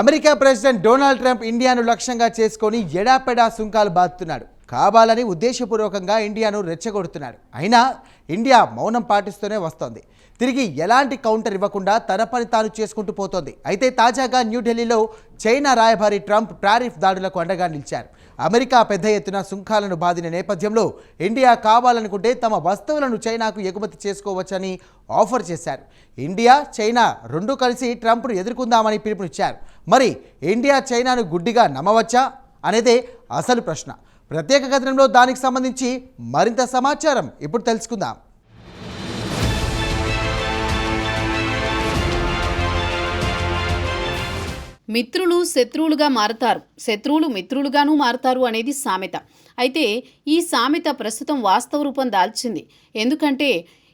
America president Donald Trump ఇండియాను లక్ష్యంగా చేసుకొని ఎడాపెడా సుంకాలు బాదుతున్నాడు. కావాలని ఉద్దేశపూర్వకంగా ఇండియాను రెచ్చగొడుతున్నాడు. అయినా ఇండియా మౌనం పాటిస్తూనే వస్తోంది. తిరిగి ఎలాంటి కౌంటర్ ఇవ్వకుండా తన పని తాను చేసుకుంటూ పోతోంది. అయితే తాజాగా న్యూఢిల్లీలో చైనా రాయబారి ట్రంప్ టారిఫ్ దాడులకు అండగా నిలిచారు. అమెరికా పెద్ద ఎత్తున సుంకాలను బాదిన నేపథ్యంలో ఇండియా కావాలనుకుంటే తమ వస్తువులను చైనాకు ఎగుమతి చేసుకోవచ్చని ఆఫర్ చేశారు. ఇండియా చైనా రెండు కలిసి ట్రంప్ను ఎదుర్కొందామని పిలుపునిచ్చారు. మరి ఇండియా చైనాను గుడ్డిగా నమ్మవచ్చా? అనేదే అసలు ప్రశ్న. ప్రత్యేక కథనంలో దానికి సంబంధించి మరింత సమాచారం ఇప్పుడు తెలుసుకుందాం. మిత్రులు శత్రువులుగా మారతారు. శత్రువులు మిత్రులుగాను మారతారు అనేది సామెత. అయితే ఈ సామెత ప్రస్తుతం వాస్తవ రూపం దాల్చింది. ఎందుకంటే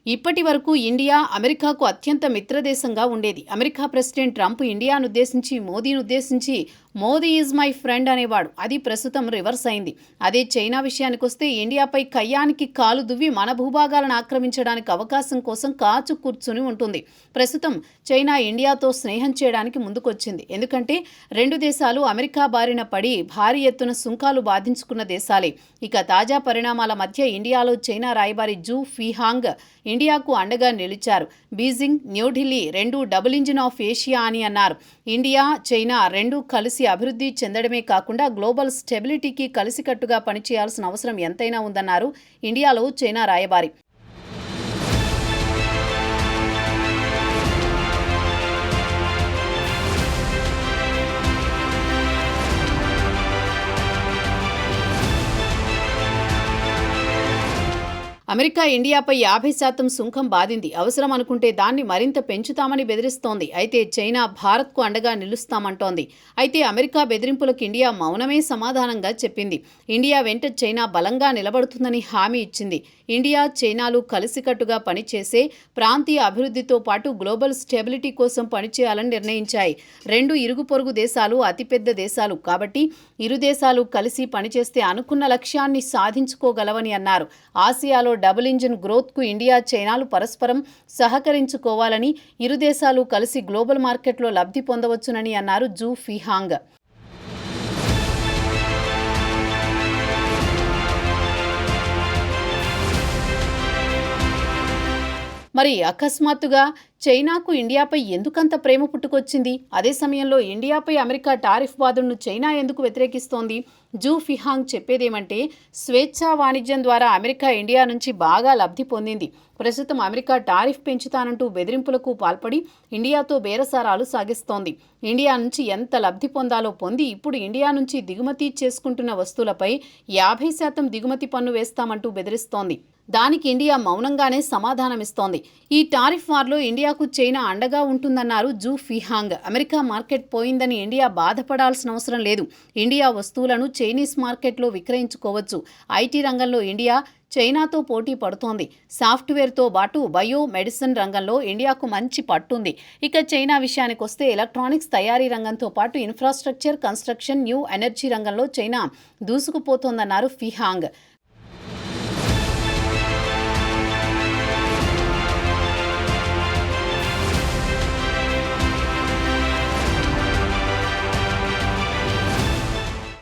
ఇప్పటి వరకు ఇండియా అమెరికాకు అత్యంత మిత్రదేశంగా ఉండేది. అమెరికా ప్రెసిడెంట్ ట్రంప్ ఇండియాను ఉద్దేశించి మోదీని ఉద్దేశించి మోదీ ఈజ్ మై ఫ్రెండ్ అనేవాడు. అది ప్రస్తుతం రివర్స్ అయింది. అదే చైనా విషయానికి వస్తే ఇండియాపై కయ్యానికి కాలు దువ్వి మన భూభాగాలను ఆక్రమించడానికి అవకాశం కోసం కాచు కూర్చుని ఉంటుంది. ప్రస్తుతం చైనా ఇండియాతో స్నేహం చేయడానికి ముందుకొచ్చింది. ఎందుకంటే రెండు దేశాలు అమెరికా బారిన పడి భారీ ఎత్తున సుంకాలు బాధించుకున్న దేశాలే. ఇక తాజా పరిణామాల మధ్య ఇండియాలో చైనా రాయబారి జూ ఫీహాంగ్ ఇండియాకు అండగా నిలిచారు. బీజింగ్ న్యూఢిల్లీ రెండు డబుల్ ఇంజిన్ ఆఫ్ ఏషియా అని అన్నారు. ఇండియా చైనా రెండు కలిసి అభివృద్ధి చెందడమే కాకుండా గ్లోబల్ స్టెబిలిటీకి కలిసికట్టుగా పనిచేయాల్సిన అవసరం ఎంతైనా ఉందన్నారు ఇండియాలో చైనా రాయబారి. అమెరికా ఇండియాపై యాభై శాతం సుంకం బాధింది. అవసరం అనుకుంటే దాన్ని మరింత పెంచుతామని బెదిరిస్తోంది. అయితే చైనా భారత్కు అండగా నిలుస్తామంటోంది. అయితే అమెరికా బెదిరింపులకు ఇండియా మౌనమే సమాధానంగా చెప్పింది. ఇండియా వెంట చైనా బలంగా నిలబడుతుందని హామీ ఇచ్చింది. ఇండియా చైనాలు కలిసికట్టుగా పనిచేసే ప్రాంతీయ అభివృద్ధితో పాటు గ్లోబల్ స్టెబిలిటీ కోసం పనిచేయాలని నిర్ణయించాయి. రెండు ఇరుగు పొరుగు దేశాలు అతిపెద్ద దేశాలు కాబట్టి ఇరు దేశాలు కలిసి పనిచేస్తే అనుకున్న లక్ష్యాన్ని సాధించుకోగలవని అన్నారు. ఆసియాలో డబుల్ ఇంజిన్ గ్రోత్కు ఇండియా చైనాలు పరస్పరం సహకరించుకోవాలని ఇరు దేశాలు కలిసి గ్లోబల్ మార్కెట్లో లబ్ధి పొందవచ్చునని అన్నారు జూ ఫిహాంగ్. మరి అకస్మాత్తుగా చైనాకు ఇండియాపై ఎందుకంత ప్రేమ పుట్టుకొచ్చింది? అదే సమయంలో ఇండియాపై అమెరికా టారిఫ్ బాధలను చైనా ఎందుకు వ్యతిరేకిస్తోంది? జూ ఫిహాంగ్ చెప్పేదేమంటే స్వేచ్ఛా వాణిజ్యం ద్వారా అమెరికా ఇండియా నుంచి బాగా లబ్ధి పొందింది. ప్రస్తుతం అమెరికా టారిఫ్ పెంచుతానంటూ బెదిరింపులకు పాల్పడి ఇండియాతో బేరసారాలు సాగిస్తోంది. ఇండియా నుంచి ఎంత లబ్ధి పొందాలో పొంది ఇప్పుడు ఇండియా నుంచి దిగుమతి చేసుకుంటున్న వస్తువులపై యాభై శాతం దిగుమతి పన్ను వేస్తామంటూ బెదిరిస్తోంది. దానికి ఇండియా మౌనంగానే సమాధానమిస్తోంది. ఈ టారిఫ్ వార్లో ఇండియాకు చైనా అండగా ఉంటుందన్నారు జూ ఫిహాంగ్. అమెరికా మార్కెట్ పోయిందని ఇండియా బాధపడాల్సిన అవసరం లేదు. ఇండియా వస్తువులను చైనీస్ మార్కెట్లో విక్రయించుకోవచ్చు. ఐటీ రంగంలో ఇండియా చైనాతో పోటీ పడుతోంది. సాఫ్ట్వేర్తో పాటు బయో మెడిసిన్ రంగంలో ఇండియాకు మంచి పట్టుంది. ఇక చైనా విషయానికి వస్తే ఎలక్ట్రానిక్స్ తయారీ రంగంతో పాటు ఇన్ఫ్రాస్ట్రక్చర్ కన్స్ట్రక్షన్ న్యూ ఎనర్జీ రంగంలో చైనా దూసుకుపోతోందన్నారు ఫిహాంగ్.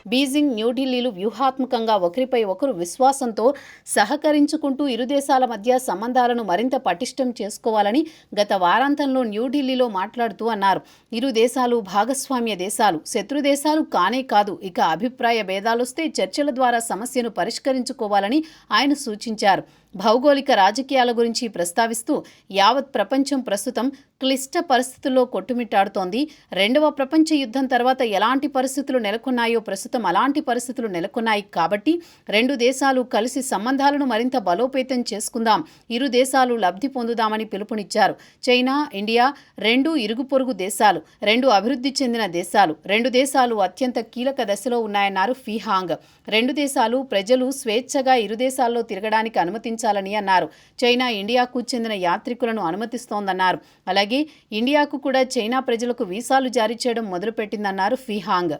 బీజింగ్ న్యూఢిల్లీలు వ్యూహాత్మకంగా ఒకరిపై ఒకరు విశ్వాసంతో సహకరించుకుంటూ ఇరు దేశాల మధ్య సంబంధాలను మరింత పటిష్టం చేసుకోవాలని గత వారాంతంలో న్యూఢిల్లీలో మాట్లాడుతూ అన్నారు. ఇరు దేశాలు భాగస్వామ్య దేశాలు శత్రు దేశాలు కానే కాదు. ఇక అభిప్రాయ భేదాలొస్తే చర్చల ద్వారా సమస్యను పరిష్కరించుకోవాలని ఆయన సూచించారు. భౌగోళిక రాజకీయాల గురించి ప్రస్తావిస్తూ యావత్ ప్రపంచం ప్రస్తుతం క్లిష్ట పరిస్థితుల్లో కొట్టుమిట్టాడుతోంది. రెండవ ప్రపంచ యుద్ధం తర్వాత ఎలాంటి పరిస్థితులు నెలకొన్నాయో ప్రస్తుతం అలాంటి పరిస్థితులు నెలకొన్నాయి కాబట్టి రెండు దేశాలు కలిసి సంబంధాలను మరింత బలోపేతం చేసుకుందాం. ఇరు దేశాలు లబ్ధి పొందుదామని పిలుపునిచ్చారు. చైనా ఇండియా రెండు ఇరుగు పొరుగు దేశాలు రెండు అభివృద్ధి చెందిన దేశాలు రెండు దేశాలు అత్యంత కీలక దశలో ఉన్నాయన్నారు ఫిహాంగ్. రెండు దేశాలు ప్రజలు స్వేచ్ఛగా ఇరు దేశాల్లో తిరగడానికి అనుమతించాలని అన్నారు. చైనా ఇండియాకు చెందిన యాత్రికులను అనుమతిస్తోందన్నారు. అలాగే ఇండియాకు కూడా చైనా ప్రజలకు వీసాలు జారీ చేయడం మొదలుపెట్టిందన్నారు ఫిహాంగ్.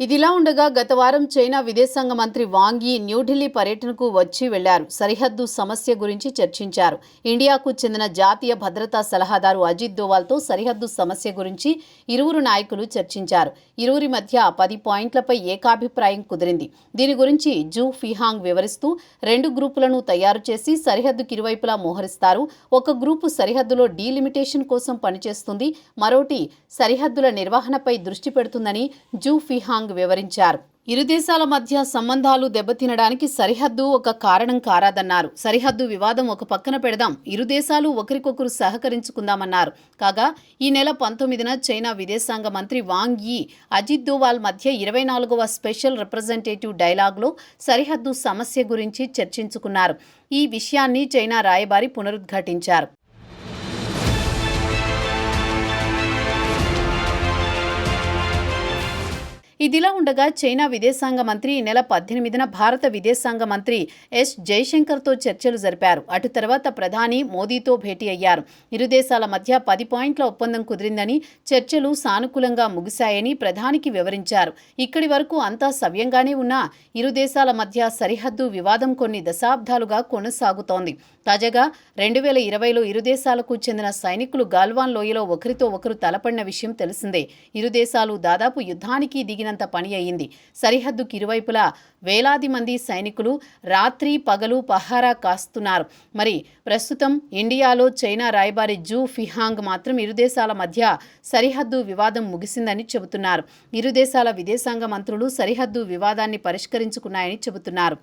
ఇదిలా ఉండగా గత వారం చైనా విదేశాంగ మంత్రి వాంగి న్యూఢిల్లీ పర్యటనకు వచ్చి వెళ్ళారు. సరిహద్దు సమస్య గురించి చర్చించారు. ఇండియాకు చెందిన జాతీయ భద్రతా సలహాదారు అజిత్ దోవాల్తో సరిహద్దు సమస్య గురించి ఇరువురు నాయకులు చర్చించారు. ఇరువురి మధ్య పది పాయింట్లపై ఏకాభిప్రాయం కుదిరింది. దీని గురించి జూ ఫిహాంగ్ వివరిస్తూ రెండు గ్రూపులను తయారు చేసి సరిహద్దుకి ఇరువైపులా మోహరిస్తారు. ఒక గ్రూపు సరిహద్దులో డీలిమిటేషన్ కోసం పనిచేస్తుంది. మరోటి సరిహద్దుల నిర్వహణపై దృష్టి పెడుతుందని జూ ఫిహాంగ్ వివరించారు. ఇరు దేశాల మధ్య సంబంధాలు దెబ్బతినడానికి సరిహద్దు ఒక కారణం కారాదన్నారు. సరిహద్దు వివాదం ఒక పక్కన పెడదాం. ఇరు దేశాలు ఒకరికొకరు సహకరించుకుందామన్నారు. కాగా ఈ నెల పంతొమ్మిదిన చైనా విదేశాంగ మంత్రి వాంగ్ యీ అజిత్ దోవాల్ మధ్య ఇరవై నాలుగవ స్పెషల్ రిప్రజెంటేటివ్ డైలాగ్లో సరిహద్దు సమస్య గురించి చర్చించుకున్నారు. ఈ విషయాన్ని చైనా రాయబారి పునరుద్ఘాటించారు. ఇదిలా ఉండగా చైనా విదేశాంగ మంత్రి ఈ నెల పద్దెనిమిదిన భారత విదేశాంగ మంత్రి ఎస్ జైశంకర్తో చర్చలు జరిపారు. అటు తర్వాత ప్రధాని మోదీతో భేటీ అయ్యారు. ఇరు దేశాల మధ్య పది పాయింట్ల ఒప్పందం కుదిరిందని చర్చలు సానుకూలంగా ముగిశాయని ప్రధానికి వివరించారు. ఇక్కడి వరకు అంతా సవ్యంగానే ఉన్నా ఇరు దేశాల మధ్య సరిహద్దు వివాదం కొన్ని దశాబ్దాలుగా కొనసాగుతోంది. తాజాగా రెండు వేల ఇరవైలో ఇరు దేశాలకు చెందిన సైనికులు గాల్వాన్ లోయలో ఒకరితో ఒకరు తలపడిన విషయం తెలిసిందే. ఇరు దేశాలు దాదాపు యుద్ధానికి దిగిన దిగినంత పని అయింది సరిహద్దుకి ఇరువైపులా వేలాది మంది సైనికులు రాత్రి పగలు పహారా కాస్తున్నారు. మరి ప్రస్తుతం ఇండియాలో చైనా రాయబారి జూ ఫిహాంగ్ మాత్రం ఇరు దేశాల మధ్య సరిహద్దు వివాదం ముగిసిందని చెబుతున్నారు. ఇరు దేశాల విదేశాంగ మంత్రులు సరిహద్దు వివాదాన్ని పరిష్కరించుకున్నాయని చెబుతున్నారు.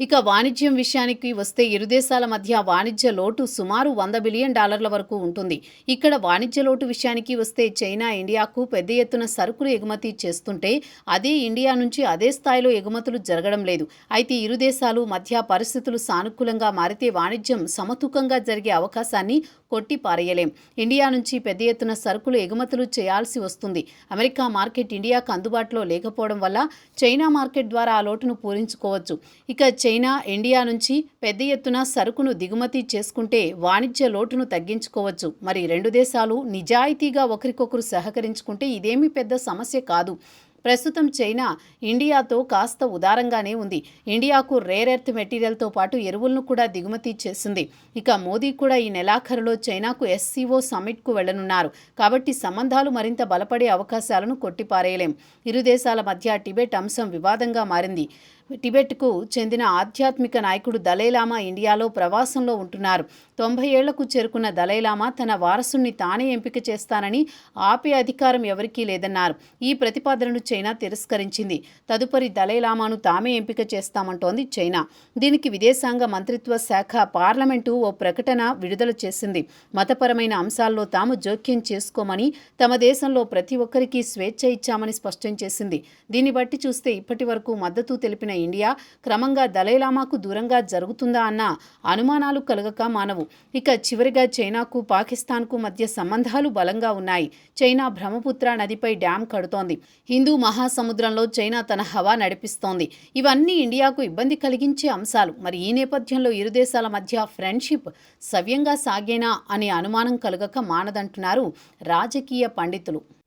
ఇక వాణిజ్యం విషయానికి వస్తే ఇరు దేశాల మధ్య వాణిజ్య లోటు సుమారు వంద బిలియన్ డాలర్ల వరకు ఉంటుంది. ఇక్కడ వాణిజ్య లోటు విషయానికి వస్తే చైనా ఇండియాకు పెద్ద ఎత్తున సరుకులు ఎగుమతి చేస్తుంటే అదే ఇండియా నుంచి అదే స్థాయిలో ఎగుమతులు జరగడం లేదు. అయితే ఇరు దేశాలు మధ్య పరిస్థితులు సానుకూలంగా మారితే వాణిజ్యం సమతూకంగా జరిగే అవకాశాన్ని కొట్టి పారేయలేం ఇండియా నుంచి పెద్ద ఎత్తున సరుకులు ఎగుమతులు చేయాల్సి వస్తుంది. అమెరికా మార్కెట్ ఇండియాకు అందుబాటులో లేకపోవడం వల్ల చైనా మార్కెట్ ద్వారా ఆ లోటును పూరించుకోవచ్చు. ఇక చైనా చైనా ఇండియా నుంచి పెద్ద ఎత్తున సరుకును దిగుమతి చేసుకుంటే వాణిజ్య లోటును తగ్గించుకోవచ్చు. మరి రెండు దేశాలు నిజాయితీగా ఒకరికొకరు సహకరించుకుంటే ఇదేమీ పెద్ద సమస్య కాదు. ప్రస్తుతం చైనా ఇండియాతో కాస్త ఉదారంగానే ఉంది. ఇండియాకు రేర్ ఎర్త్ మెటీరియల్తో పాటు ఎరువులను కూడా దిగుమతి చేసింది. ఇక మోదీ కూడా ఈ నెలాఖరులో చైనాకు ఎస్సీఓ సమ్మిట్కు వెళ్ళనున్నారు. కాబట్టి సంబంధాలు మరింత బలపడే అవకాశాలను కొట్టిపారేయలేం. ఇరు దేశాల మధ్య టిబెట్ అంశం వివాదంగా మారింది. టిబెట్కు చెందిన ఆధ్యాత్మిక నాయకుడు దలైలామా ఇండియాలో ప్రవాసంలో ఉంటున్నారు. తొంభై ఏళ్ళకు చేరుకున్న దలైలామా తన వారసుణ్ణి తానే ఎంపిక చేస్తానని ఆపే అధికారం ఎవరికీ లేదన్నారు. ఈ ప్రతిపాదనను చైనా తిరస్కరించింది. తదుపరి దలైలామాను తామే ఎంపిక చేస్తామంటోంది చైనా. దీనికి విదేశాంగ మంత్రిత్వ శాఖ పార్లమెంటు ఓ ప్రకటన విడుదల చేసింది. మతపరమైన అంశాల్లో తాము జోక్యం చేసుకోమని తమ దేశంలో ప్రతి ఒక్కరికి స్వేచ్ఛ ఇచ్చామని స్పష్టం చేసింది. దీన్ని బట్టి చూస్తే ఇప్పటి వరకు మద్దతు తెలిపిన ఇండియా క్రమంగా దలైలామాకు దూరంగా జరుగుతుందా అన్న అనుమానాలు కలగక మానవు. ఇక చివరిగా చైనాకు పాకిస్తాన్కు మధ్య సంబంధాలు బలంగా ఉన్నాయి. చైనా బ్రహ్మపుత్ర నదిపై డ్యాం కడుతోంది. హిందూ మహాసముద్రంలో చైనా తన హవా నడిపిస్తోంది. ఇవన్నీ ఇండియాకు ఇబ్బంది కలిగించే అంశాలు. మరి ఈ నేపథ్యంలో ఇరు దేశాల మధ్య ఫ్రెండ్షిప్ సవ్యంగా సాగేనా అనే అనుమానం కలగక మానదంటున్నారు రాజకీయ పండితులు.